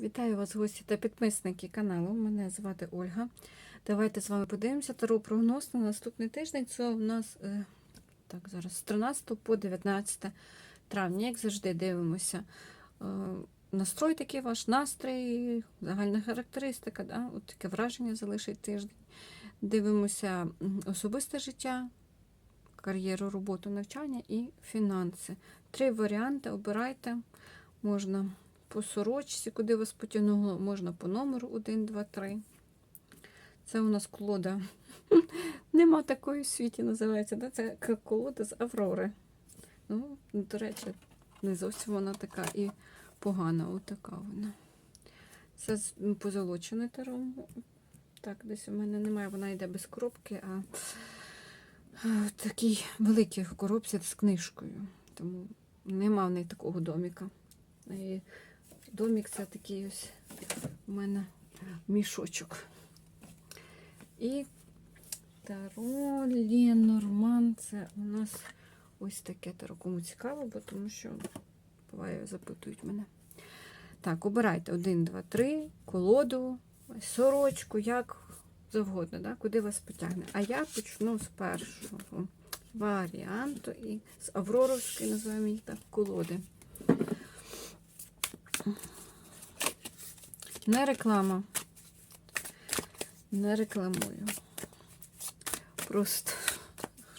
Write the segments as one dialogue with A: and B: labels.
A: Вітаю вас, гості та підписники каналу. Мене звати Ольга. Давайте з вами подивимося таро прогноз на наступний тиждень. Це у нас е, так, зараз з 13 по 19 травня, як завжди, дивимося. е, Настрой такий ваш настрій, загальна характеристика, да? От таке враження залишить тиждень. Дивимося особисте життя, кар'єру, роботу, навчання і фінанси. Три варіанти обирайте. Можна по сорочці, куди вас потягнуло, можна по номеру 1, 2, 3. Це у нас колода. Нема такої в світі, називається. Да? Це колода з Аврори. Ну, до речі, не зовсім вона така і погана. Отака вона. Це позолочене таро. Так, десь у мене немає, вона йде без коробки, а в такій великій коробці з книжкою. Тому нема в неї такого доміка. І домік це такий ось у мене мішочок. І таро Ленорман. Це у нас ось таке таро. Кому цікаво, бо тому що буває, запитують мене. Так, обирайте 1, 2, 3, колоду, сорочку, як завгодно, да? куди вас потягне. А я почну з першого варіанту і з Авроровської, називаємо їх так, колоди. Не реклама. Не рекламую. Просто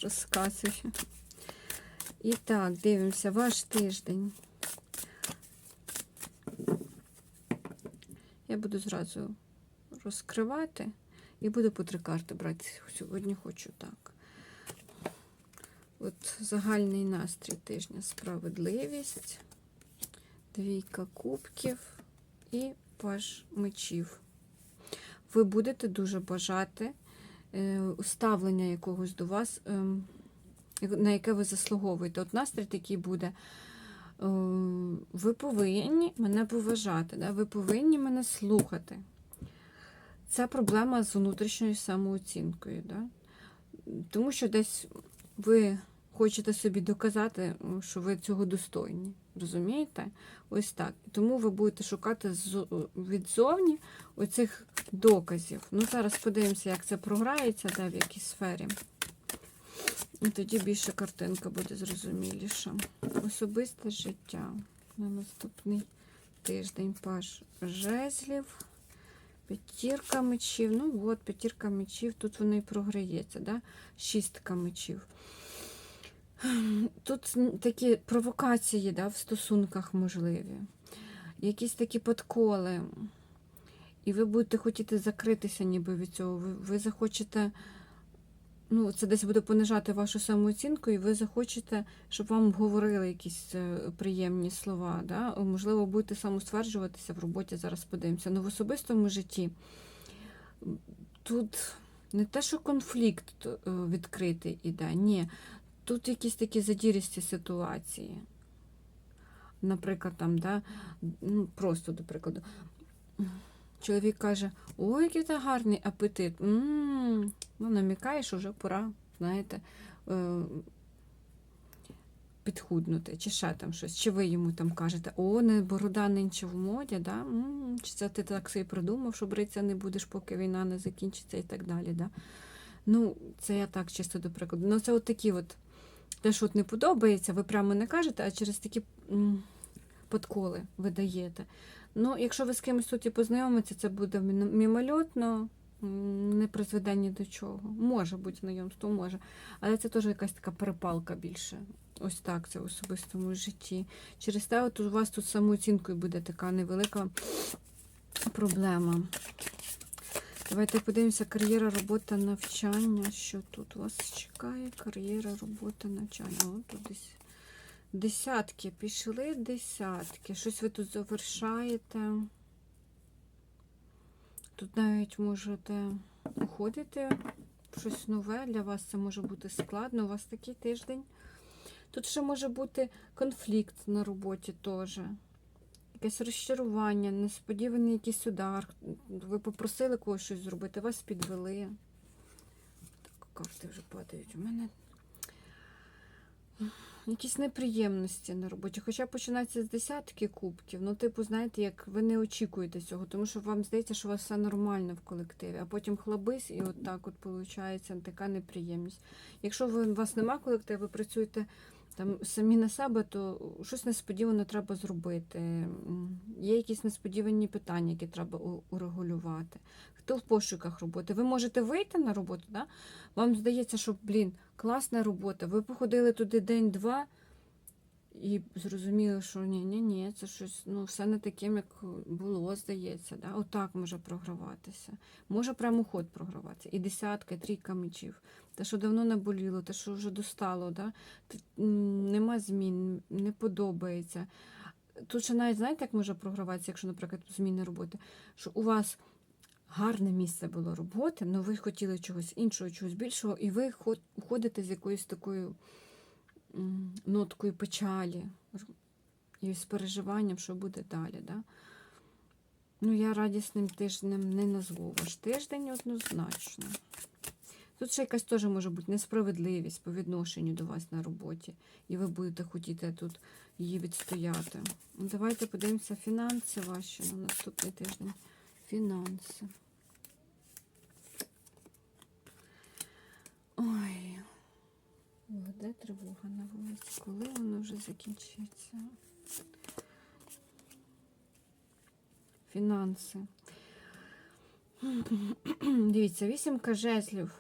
A: розказую. І так, дивимося, ваш тиждень. Я буду зразу розкривати і буду по три карти брати. Сьогодні хочу так. От загальний настрій тижня справедливість, двійка кубків і паж мечів. Ви будете дуже бажати е, уставлення якогось до вас, ем, на яке ви заслуговуєте. От настрій такий буде. е, Ви повинні мене поважати, да? ви повинні мене слухати. Це проблема з внутрішньою самооцінкою. Да? Тому що десь ви хочете собі доказати, що ви цього достойні. Розумієте? Ось так. Тому ви будете шукати зо- відзовні оцих доказів. Ну, зараз подивимося, як це програється, де, в якій сфері. І тоді більше картинка буде зрозуміліша. Особисте життя на наступний тиждень. Паш жезлів, п'ятірка мечів. Ну, от, п'ятірка мечів, тут воно і програється, да? шістка мечів. Тут такі провокації да, в стосунках можливі, якісь такі подколи. І ви будете хотіти закритися ніби від цього. Ви, ви захочете, ну, це десь буде понижати вашу самооцінку, і ви захочете, щоб вам говорили якісь е, приємні слова. Да? Можливо, будете самостверджуватися в роботі, зараз подивимося. Но в особистому житті тут не те, що конфлікт е, відкритий іде, ні. Тут якісь такі задірісті ситуації. Наприклад, там, да, ну, просто, до прикладу, чоловік каже, ой, який це гарний апетит. м Ну, намікає, що вже пора, знаєте, е, підхуднути, чи ще там щось. Чи ви йому там кажете, о, не борода нинче в моді, да? м чи це ти так собі придумав, що бритися не будеш, поки війна не закінчиться і так далі. Да? Ну, це я так чисто до прикладу. Ну, це от такі от те, що от не подобається, ви прямо не кажете, а через такі подколи ви даєте. Ну, якщо ви з кимось тут і познайомитеся, це буде мі- мімольотно, не призведе ні до чого. Може бути знайомство, може. Але це теж якась така перепалка більше. Ось так це в особистому житті. Через те, от у вас тут самооцінкою буде така невелика проблема. Давайте подивимося, кар'єра, робота, навчання. Що тут вас чекає? Кар'єра, робота, навчання. О, тут десь десятки. Пішли десятки. Щось ви тут завершаєте. Тут навіть можете уходити щось нове. Для вас це може бути складно. У вас такий тиждень. Тут ще може бути конфлікт на роботі теж. Якесь розчарування, несподіваний якийсь удар. Ви попросили когось щось зробити, вас підвели. Так, карти вже падають у мене. якісь неприємності на роботі. Хоча починається з десятки кубків. Ну, типу, знаєте, як ви не очікуєте цього, тому що вам здається, що у вас все нормально в колективі, а потім хлабись, і от так от виходить така неприємність. Якщо ви, у вас нема колективу, ви працюєте там самі на себе, то щось несподівано треба зробити. Є якісь несподівані питання, які треба урегулювати. Хто в пошуках роботи? Ви можете вийти на роботу, да? вам здається, що, блін, класна робота. Ви походили туди день-два і зрозуміли, що ні, ні, ні, це щось ну, все не таким, як було, здається. Да? Отак може програватися. Може прямо ход програватися. І десятка, і трійка мечів. Те, що давно не боліло, те, що вже достало, да? Нема змін, не подобається. Тут ще навіть знаєте, як може програватися, якщо, наприклад, зміни роботи, що у вас гарне місце було роботи, але ви хотіли чогось іншого, чогось більшого, і ви уходите з якоюсь такою ноткою печалі і з переживанням, що буде далі. Да? Ну, я радісним тижнем не назву ваш тиждень однозначно. Тут ще якась теж може бути несправедливість по відношенню до вас на роботі, і ви будете хотіти тут її відстояти. Ну, Давайте подивимося фінанси ваші на наступний тиждень. Фінанси. Ой. Де тривога на вулиці? Коли воно вже закінчиться? Фінанси. Дивіться, вісімка жезлів.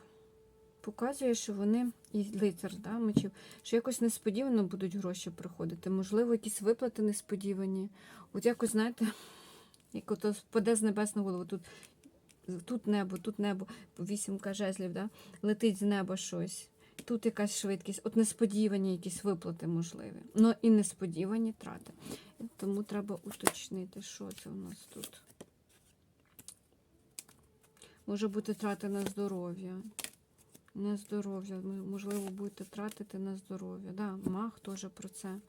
A: Показує, що вони і лицар, да, мечів, що якось несподівано будуть гроші приходити. Можливо, якісь виплати несподівані. От якось, знаєте, як ото впаде з небес на голову. Тут, тут небо, тут небо, вісімка жезлів, да? летить з неба щось. Тут якась швидкість, от несподівані якісь виплати можливі. Ну і несподівані трати. Тому треба уточнити, що це у нас тут. Може бути трати на здоров'я. На здоров'я. Можливо, будете тратити на здоров'я. Да, мах теж про це.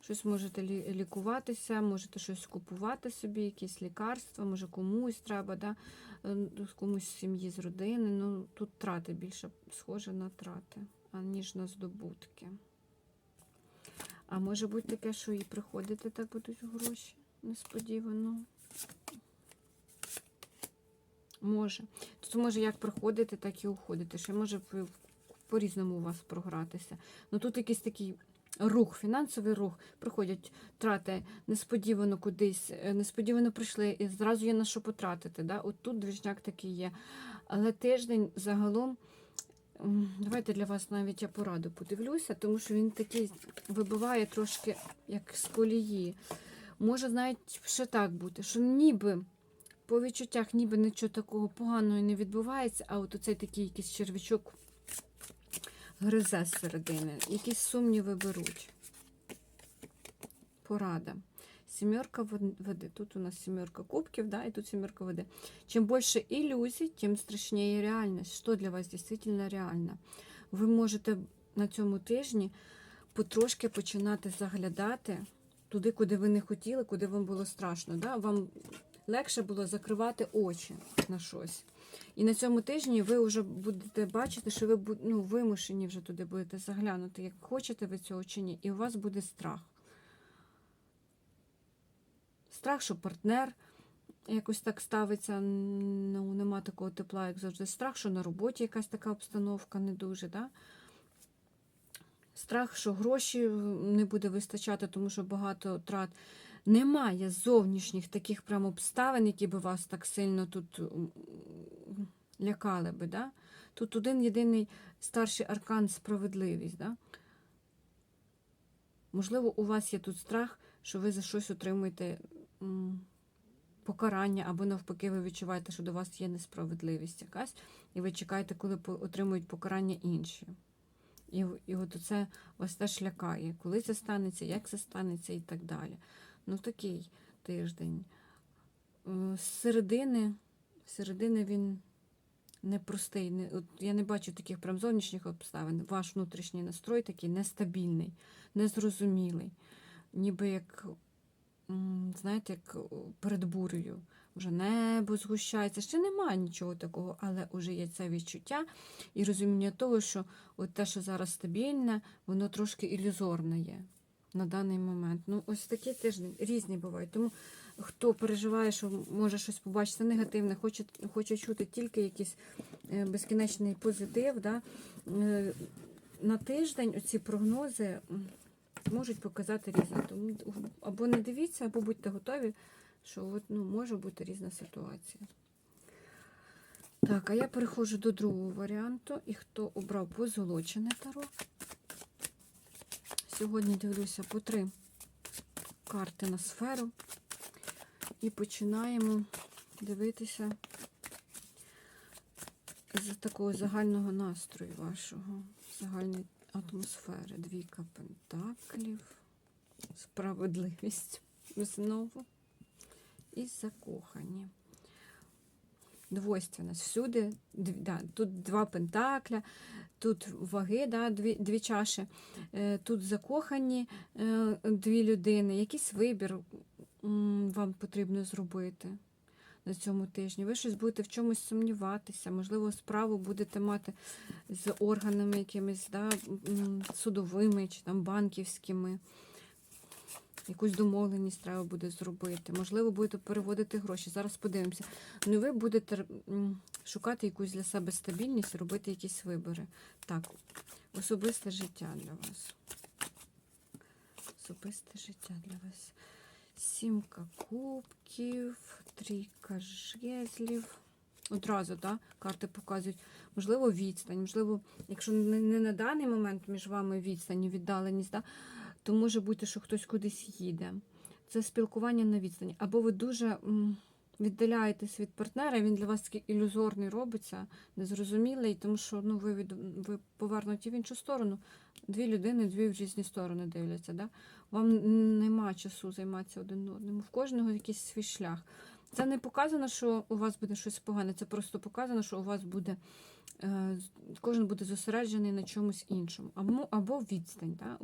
A: Щось можете лікуватися, можете щось купувати собі, якісь лікарства, може комусь треба, да? е, комусь з сім'ї з родини. Ну, тут трати більше схоже на трати, аніж на здобутки. А може бути таке, що і приходити так будуть гроші несподівано. Може. Тут може як приходити, так і уходити. Ще може по-різному у вас програтися. Ну тут якийсь такий рух, фінансовий рух. Приходять трати несподівано кудись, е, несподівано прийшли, і зразу є на що потратити. Да? От тут движняк такий є. Але тиждень загалом. Давайте для вас навіть я пораду подивлюся, тому що він такий вибиває трошки як з колії. Може, навіть ще так бути, що ніби по відчуттях ніби нічого такого поганого не відбувається, а от оцей такий якийсь червячок гризе з середини. Якісь сумніви беруть. Порада. Сімерка води. Тут у нас сімерка кубків, да, і тут сімерка води. Чим більше ілюзій, тим страшніше реальність. Що для вас дійсно реально? Ви можете на цьому тижні потрошки починати заглядати туди, куди ви не хотіли, куди вам було страшно. Да? Вам легше було закривати очі на щось. І на цьому тижні ви вже будете бачити, що ви ну, вимушені вже туди будете заглянути, як хочете ви цього чи ні, і у вас буде страх. Страх, що партнер якось так ставиться, ну, нема такого тепла, як завжди. Страх, що на роботі якась така обстановка не дуже. Да? Страх, що гроші не буде вистачати, тому що багато трат. Немає зовнішніх таких прям обставин, які би вас так сильно тут лякали би. Да? Тут один єдиний старший аркан справедливість. Да? Можливо, у вас є тут страх, що ви за щось отримуєте покарання, або навпаки, ви відчуваєте, що до вас є несправедливість якась, і ви чекаєте, коли отримують покарання інші. І, і от це вас теж лякає, коли це станеться, як це станеться і так далі. Ну, такий тиждень. Е, З середини, середини він непростий. Не, от я не бачу таких прям зовнішніх обставин. Ваш внутрішній настрой такий нестабільний, незрозумілий. Ніби як, знаєте, як перед бурею. вже небо згущається. Ще немає нічого такого, але вже є це відчуття і розуміння того, що от те, що зараз стабільне, воно трошки ілюзорне є на даний момент. Ну, ось такі тижні різні бувають. Тому хто переживає, що може щось побачити негативне, хоче, хоче чути тільки якийсь е, безкінечний позитив. Да? е, На тиждень ці прогнози можуть показати різне. Тому або не дивіться, або будьте готові, що от, ну, може бути різна ситуація. Так, а я переходжу до другого варіанту. І хто обрав позолочене таро? Сьогодні дивлюся по три карти на сферу. І починаємо дивитися з такого загального настрою вашого, загальної атмосфери. Двійка пентаклів, справедливість знову і закохані. Двойственность. Всюди да, тут два пентакля, тут ваги, да, дві, дві чаші, е, тут закохані е, дві людини. Якийсь вибір вам потрібно зробити на цьому тижні. Ви щось будете в чомусь сумніватися, можливо, справу будете мати з органами якимись да, судовими чи там банківськими. Якусь домовленість треба буде зробити. Можливо, будете переводити гроші. Зараз подивимося. Ну, ви будете шукати якусь для себе стабільність, робити якісь вибори. Так, особисте життя для вас. Особисте життя для вас. Сімка кубків, трійка жезлів. Одразу, так, карти показують. Можливо, відстань. Можливо, якщо не на даний момент між вами відстань, віддаленість, да, то може бути, що хтось кудись їде. Це спілкування на відстані. Або ви дуже віддаляєтесь від партнера, він для вас такий ілюзорний робиться, незрозумілий, тому що ну, ви, від, ви повернуті в іншу сторону. Дві людини, дві в різні сторони дивляться. Да? Вам нема часу займатися один одним. В кожного якийсь свій шлях. Це не показано, що у вас буде щось погане, це просто показано, що у вас буде е, кожен буде зосереджений на чомусь іншому. Або, або відстань. Да?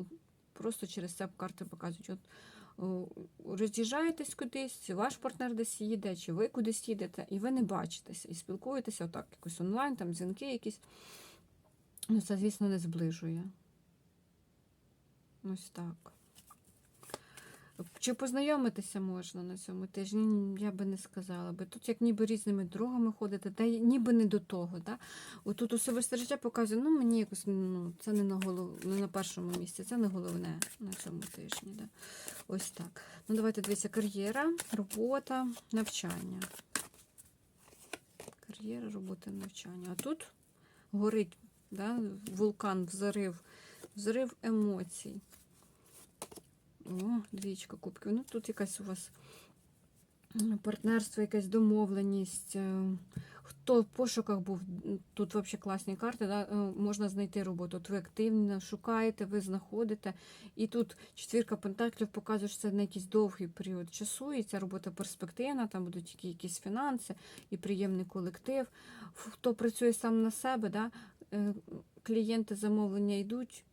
A: Просто через це карти показують. От, роз'їжджаєтесь кудись, ваш партнер десь їде, чи ви кудись їдете, і ви не бачитеся, і спілкуєтеся отак, якось онлайн, там дзвінки якісь. Ну, це, звісно, не зближує. Ось так. Чи познайомитися можна на цьому тижні? Я би не сказала би. Тут як ніби різними дорогами ходити, та ніби не до того. Да? Отут особисте життя показує, ну мені якось ну, це не на голов... не на першому місці, це не головне на цьому тижні. Да? Ось так. Ну давайте дивіться, кар'єра, робота, навчання. Кар'єра, робота, навчання. А тут горить да? вулкан, взрив, взрив емоцій. О, двічка кубків. Ну, тут якась у вас партнерство, якась домовленість. е, Хто в пошуках був, тут взагалі класні карти, да? е, можна знайти роботу. От ви активно шукаєте, ви знаходите. І тут четвірка пентаклів показує, що це на якийсь довгий період часу, і ця робота перспективна, там будуть тільки якісь фінанси і приємний колектив. Хто працює сам на себе, да? е, клієнти замовлення йдуть.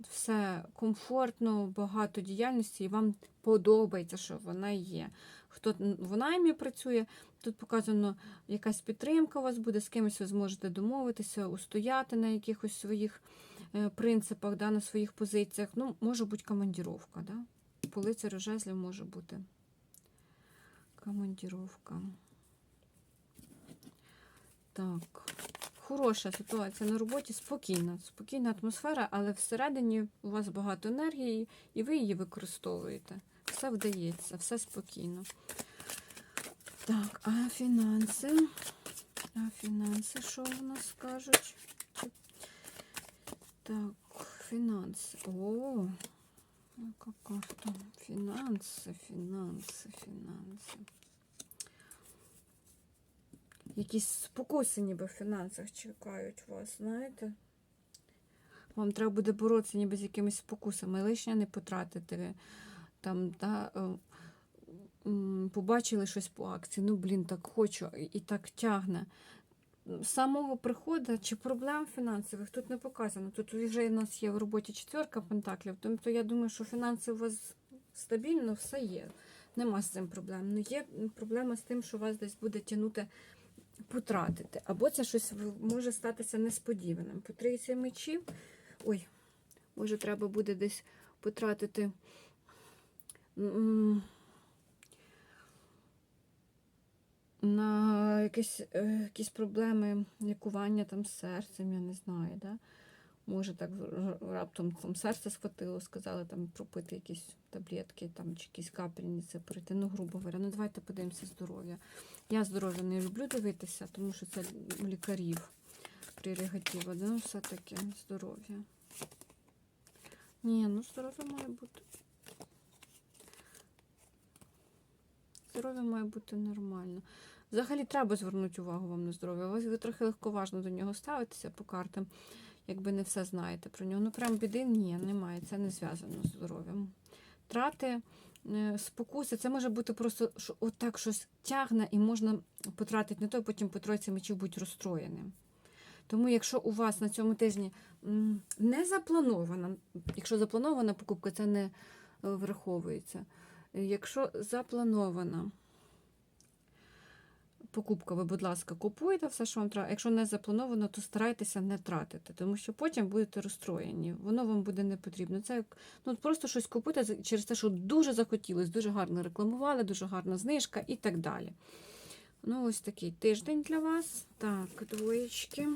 A: Все комфортно, багато діяльності, і вам подобається, що вона є. Хто в наймі працює, тут показано якась підтримка у вас буде, з кимось ви зможете домовитися, устояти на якихось своїх е, принципах, да, на своїх позиціях. Ну, може бути командіровка. Да? По лицарю жезлів може бути командіровка. Так. Хороша ситуація на роботі, спокійна, спокійна атмосфера, але всередині у вас багато енергії, і ви її використовуєте. Все вдається, все спокійно. Так, а фінанси? А фінанси, що в нас кажуть? Так, фінанси. О, яка карта. Фінанси, фінанси, фінанси. Якісь спокуси ніби в фінансах чекають вас, знаєте? Вам треба буде боротися ніби з якимись спокусами, лишня не потратити. Там, да, е, побачили щось по акції, ну, блін, так хочу, і, так тягне. Самого приходу чи проблем фінансових тут не показано. Тут вже у нас є в роботі четверка пентаклів, тобто я думаю, що фінанси у вас стабільно все є. Нема з цим проблем. Ну, є проблема з тим, що вас десь буде тягнути потратити. Або це щось може статися несподіваним. По трійці мечів. Ой, може, треба буде десь потратити. На якісь, е, якісь проблеми лікування там з серцем, я не знаю, да? Може так раптом там серце схватило, сказали там пропити якісь таблетки там, чи якісь капельниці перейти. Ну, грубо говоря, ну давайте подивимося здоров'я. Я здоров'я не люблю дивитися, тому що це лікарів прерогатива, да? все-таки здоров'я. Ні, ну здоров'я має бути. Здоров'я має бути нормально. Взагалі треба звернути увагу вам на здоров'я. Ви, трохи легковажно до нього ставитеся по картам, якби не все знаєте про нього. Ну прям біди ні, немає. Це не зв'язано з здоров'ям. Трати, спокуси, це може бути просто що отак щось тягне і можна потратити на то, потім по тройці мечів бути розстроєним. Тому, якщо у вас на цьому тижні не запланована, якщо запланована покупка, це не е, враховується. Е, Якщо запланована покупка, ви, будь ласка, купуєте все, що вам треба. Якщо не заплановано, то старайтеся не тратити, тому що потім будете розстроєні. Воно вам буде не потрібно. Це як ну, просто щось купити через те, що дуже захотілося, дуже гарно рекламували, дуже гарна знижка і так далі. Ну, ось такий тиждень для вас. Так, двоєчки.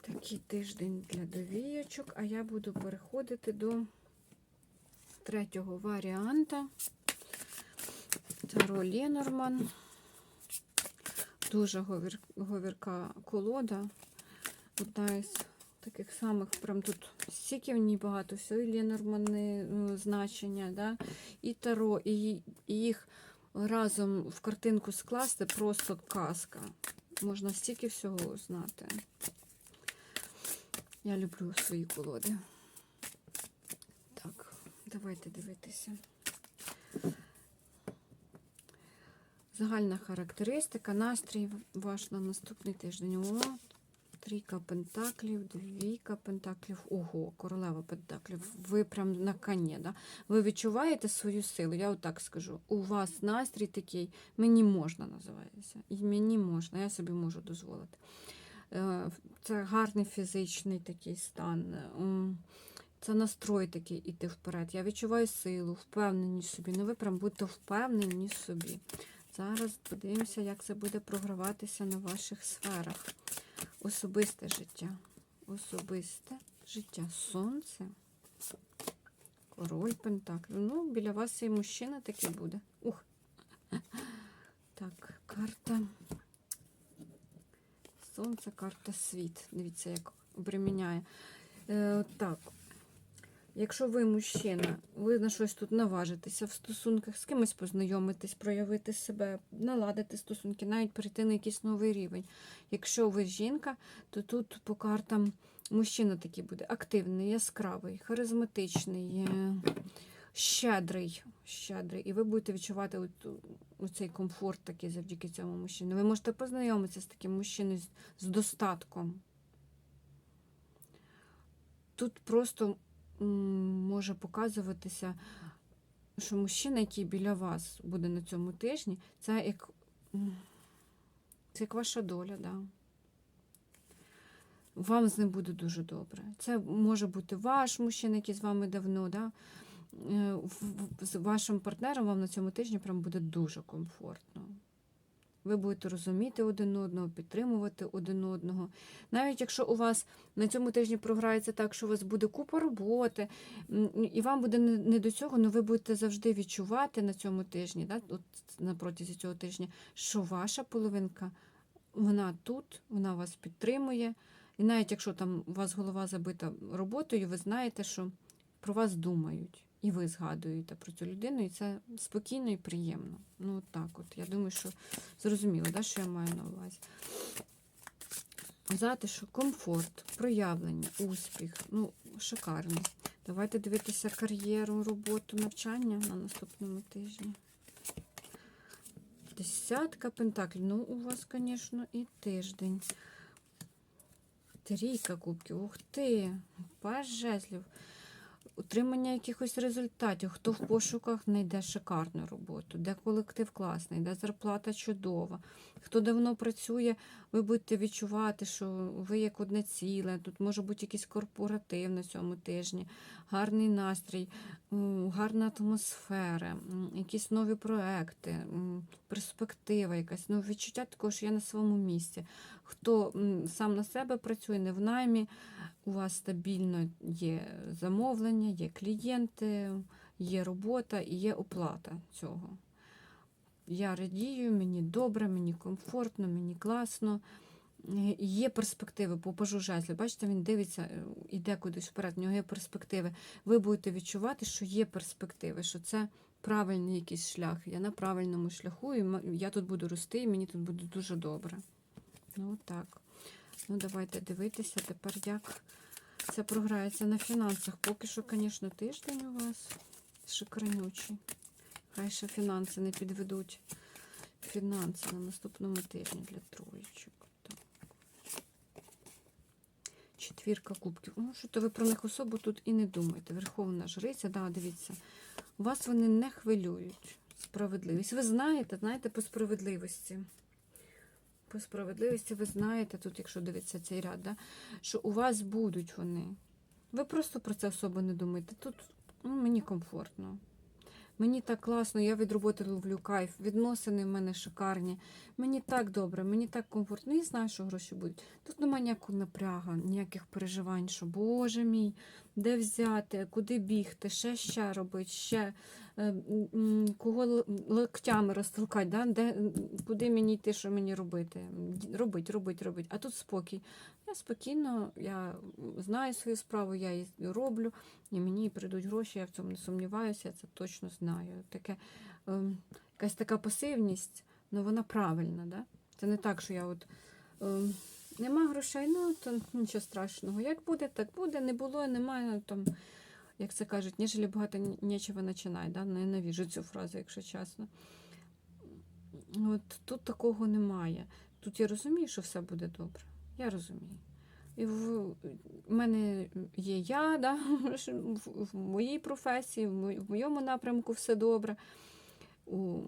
A: Такий тиждень для довіячок, а я буду переходити до третього варіанта. Таро Ленорман. Дуже говір, говірка колода. Одна із таких самих, прям тут стільки в ній багато всього, і Ленормани ну, значення, да? і Таро, і, і їх разом в картинку скласти просто казка. Можна стільки всього знати. Я люблю свої колоди. Так, давайте дивитися. Загальна характеристика, настрій ваш на наступний тиждень. О, трійка пентаклів, двійка пентаклів. Ого, королева пентаклів. Ви прям на коні, да? Ви відчуваєте свою силу, я отак скажу. У вас настрій такий, мені можна називається. І мені можна, я собі можу дозволити. Е, Це гарний фізичний такий стан. Це настрой такий іти вперед. Я відчуваю силу, впевненість собі. Ну ви прям будьте впевнені собі. Зараз подивимося, як це буде програватися на ваших сферах. Особисте життя. Особисте життя. Сонце. Король Пентаклів. Ну, біля вас цей мужчина такий буде. Ух. Так, карта. Сонце, карта світ. Дивіться, як обреміняє. Е, так. Якщо ви мужчина, ви на щось тут наважитеся в стосунках, з кимось познайомитись, проявити себе, наладити стосунки, навіть перейти на якийсь новий рівень. Якщо ви жінка, то тут по картам мужчина такий буде активний, яскравий, харизматичний, е, щедрий, щедрий. І ви будете відчувати оцей комфорт такий завдяки цьому мужчині. Ви можете познайомитися з таким мужчиною з, достатком. Тут просто може показуватися, що мужчина, який біля вас буде на цьому тижні, це як, це як ваша доля, да. Вам з ним буде дуже добре. Це може бути ваш мужчина, який з вами давно, да. Е, З вашим партнером вам на цьому тижні прям буде дуже комфортно. Ви будете розуміти один одного, підтримувати один одного. Навіть якщо у вас на цьому тижні програється так, що у вас буде купа роботи, і вам буде не, до цього, але ви будете завжди відчувати на цьому тижні, да, от на протязі цього тижня, що ваша половинка, вона тут, вона вас підтримує. І навіть якщо там у вас голова забита роботою, ви знаєте, що про вас думають. І ви згадуєте про цю людину, і це спокійно і приємно. Ну, от так от. Я думаю, що зрозуміло, да, що я маю на увазі. Затишок, комфорт, проявлення, успіх. Ну, шикарно. Давайте дивитися кар'єру, роботу, навчання на наступному тижні. Десятка пентаклів. Ну, у вас, звісно, і тиждень. Трійка кубків. Ух ти! Паж жезлів. Утримання якихось результатів, хто в пошуках знайде шикарну роботу, де колектив класний, де зарплата чудова. Хто давно працює, ви будете відчувати, що ви як одне ціле. Тут може бути якийсь корпоратив на цьому тижні, гарний настрій, гарна атмосфера, якісь нові проекти, перспектива якась. Ну, відчуття такого, що я на своєму місці. Хто сам на себе працює, не в наймі, у вас стабільно є замовлення, є клієнти, є робота і є оплата цього. Я радію, мені добре, мені комфортно, мені класно. Є перспективи по пажу. Бачите, він дивиться, е, іде кудись вперед, в нього є перспективи. Ви будете відчувати, що є перспективи, що це правильний якийсь шлях. Я на правильному шляху, і я тут буду рости, і мені тут буде дуже добре. Ну так. Ну, давайте дивитися тепер, як це програється на фінансах. Поки що, звісно, тиждень у вас шикарнючий. Хай ще фінанси не підведуть. Фінанси на наступному тижні для троєчок. Четвірка кубків. Ну, що то ви про них особо тут і не думаєте. Верховна жриця, да, дивіться, вас вони не хвилюють. Справедливість. Ви знаєте, знаєте, по справедливості. По справедливості ви знаєте, тут, якщо дивиться цей ряд, да, що у вас будуть вони. Ви просто про це особо не думаєте. Тут ну, мені комфортно. Мені так класно, я від роботи ловлю кайф, відносини в мене шикарні. Мені так добре, мені так комфортно. Я знаю, що гроші будуть. Тут немає ніякого напряга, ніяких переживань, що Боже мій, де взяти, куди бігти, ще ще робити, ще е, кого локтями розтолкати, да? де, куди мені йти, що мені робити. Робить, робить, робить. А тут спокій. Я спокійно, я знаю свою справу, я її роблю, і мені прийдуть гроші, я в цьому не сумніваюся, я це точно знаю. Таке, ем, якась така пасивність, ну вона правильна. Да? Це не так, що я от ем, нема грошей, ну то нічого страшного. Як буде, так буде, не було, немає. Там, як це кажуть, ніжели багато нічого починай. Да? Ненавіжу цю фразу, якщо чесно. От тут такого немає. Тут я розумію, що все буде добре. Я розумію. І в, мене є я, да, в, моїй професії, в моєму напрямку все добре. У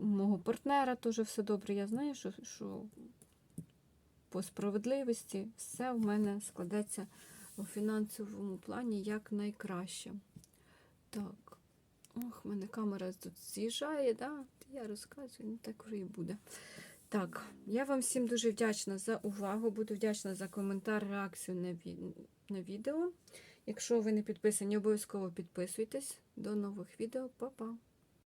A: мого партнера теж все добре. Я знаю, що, що по справедливості все в мене складеться у фінансовому плані як найкраще. Так. Ох, в мене камера тут з'їжджає, да? я розказую, ну так вже і буде. Так, я вам всім дуже вдячна за увагу. Буду вдячна за коментар, реакцію на, ві- на відео. Якщо ви не підписані, обов'язково підписуйтесь. До нових відео. Па-па!